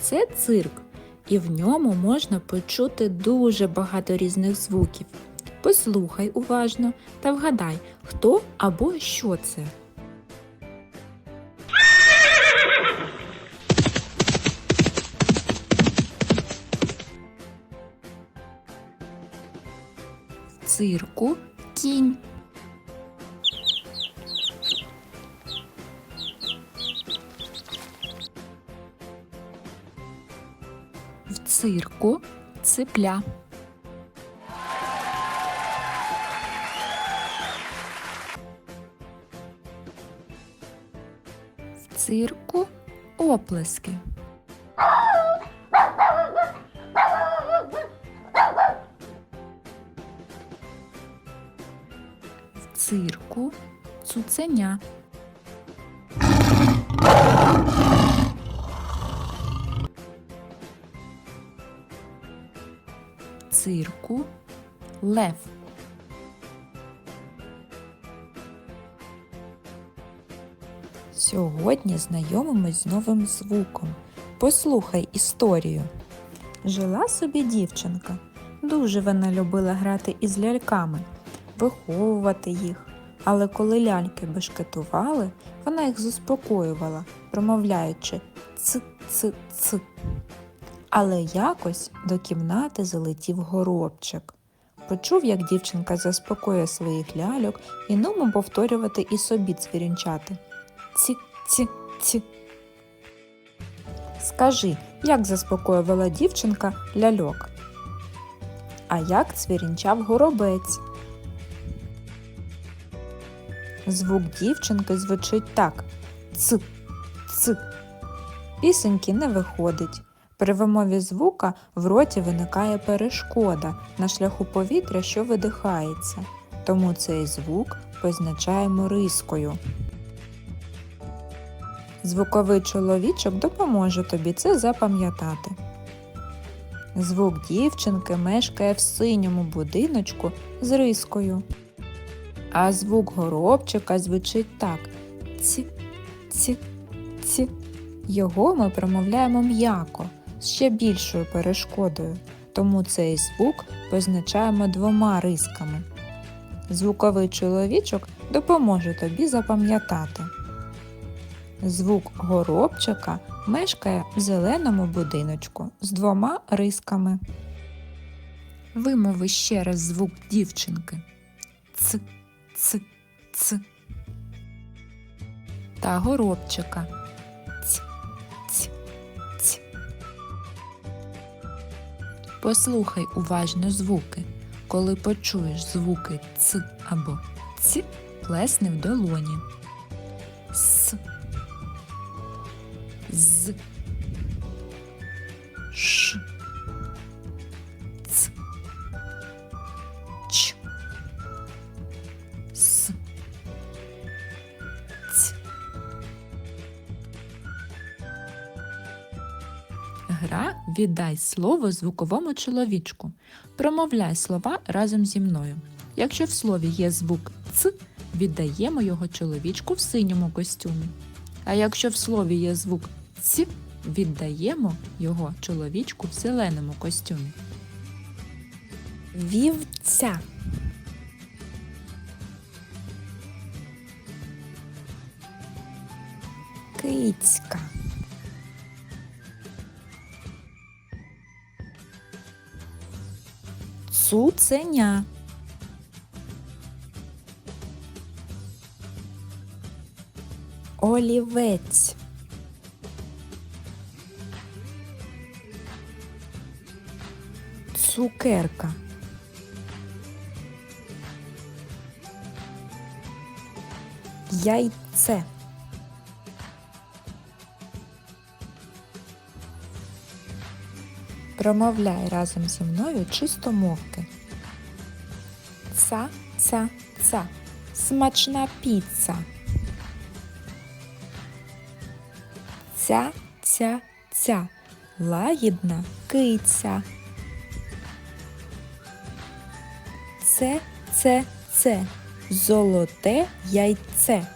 Це цирк, і в ньому можна почути дуже багато різних звуків. Послухай уважно та вгадай, хто або що це. Цирку кінь. Цирку ципля. В цирку оплески. В цирку цуценя. Цирку лев. Сьогодні знайомимось з новим звуком. Послухай історію. Жила собі дівчинка. Дуже вона любила грати із ляльками, виховувати їх. Але коли ляльки бешкетували, вона їх заспокоювала, промовляючи ц-ц-ц. Але якось до кімнати залетів горобчик. Почув, як дівчинка заспокоює своїх ляльок і нумо повторювати і собі цвірінчати. Ці, ці, ці. Скажи, як заспокоювала дівчинка ляльок? А як цвірінчав горобець? Звук дівчинки звучить так: ц, ц. Пісеньки не виходить. При вимові звука в роті виникає перешкода на шляху повітря, що видихається. Тому цей звук позначаємо рискою. Звуковий чоловічок допоможе тобі це запам'ятати. Звук дівчинки мешкає в синьому будиночку з рискою. А звук горобчика звучить так: ці, ці, ці. Його ми промовляємо м'яко, з ще більшою перешкодою, тому цей звук позначаємо двома рисками. Звуковий чоловічок допоможе тобі запам'ятати. Звук горобчика мешкає в зеленому будиночку з двома рисками. Вимови ще раз звук дівчинки. Ц, ц, ц. Та горобчика. Послухай уважно звуки. Коли почуєш звуки ц або ц, плесни в долоні. С з ш Гра віддай слово звуковому чоловічку. Промовляй слова разом зі мною. Якщо в слові є звук ц, віддаємо його чоловічку в синьому костюмі. А якщо в слові є звук ць, віддаємо його чоловічку в зеленому костюмі. Вівця. Кицька. Цуценя. Олівець. Цукерка. Яйце. Промовляй разом зі мною чистомовки. Ца, ца, ца. Смачна піца. Ця, ця, ця. Лагідна киця. Це, це, це. Золоте яйце.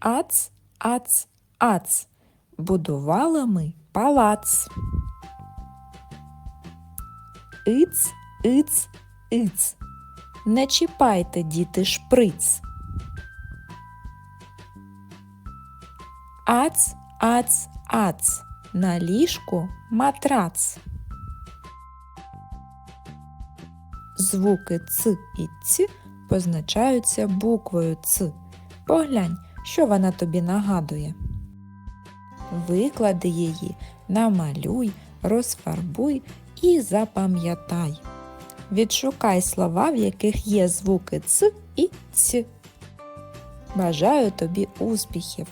Ац, ац, ац. Будували ми палац. Іц, іц, іц. Не чіпайте, діти, шприц. Ац, ац, ац. На ліжку матрац. Звуки ц і ць позначаються буквою Ц. Поглянь, що вона тобі нагадує. Виклади її, намалюй, розфарбуй і запам'ятай. Відшукай слова, в яких є звуки Ц і Ць. Бажаю тобі успіхів!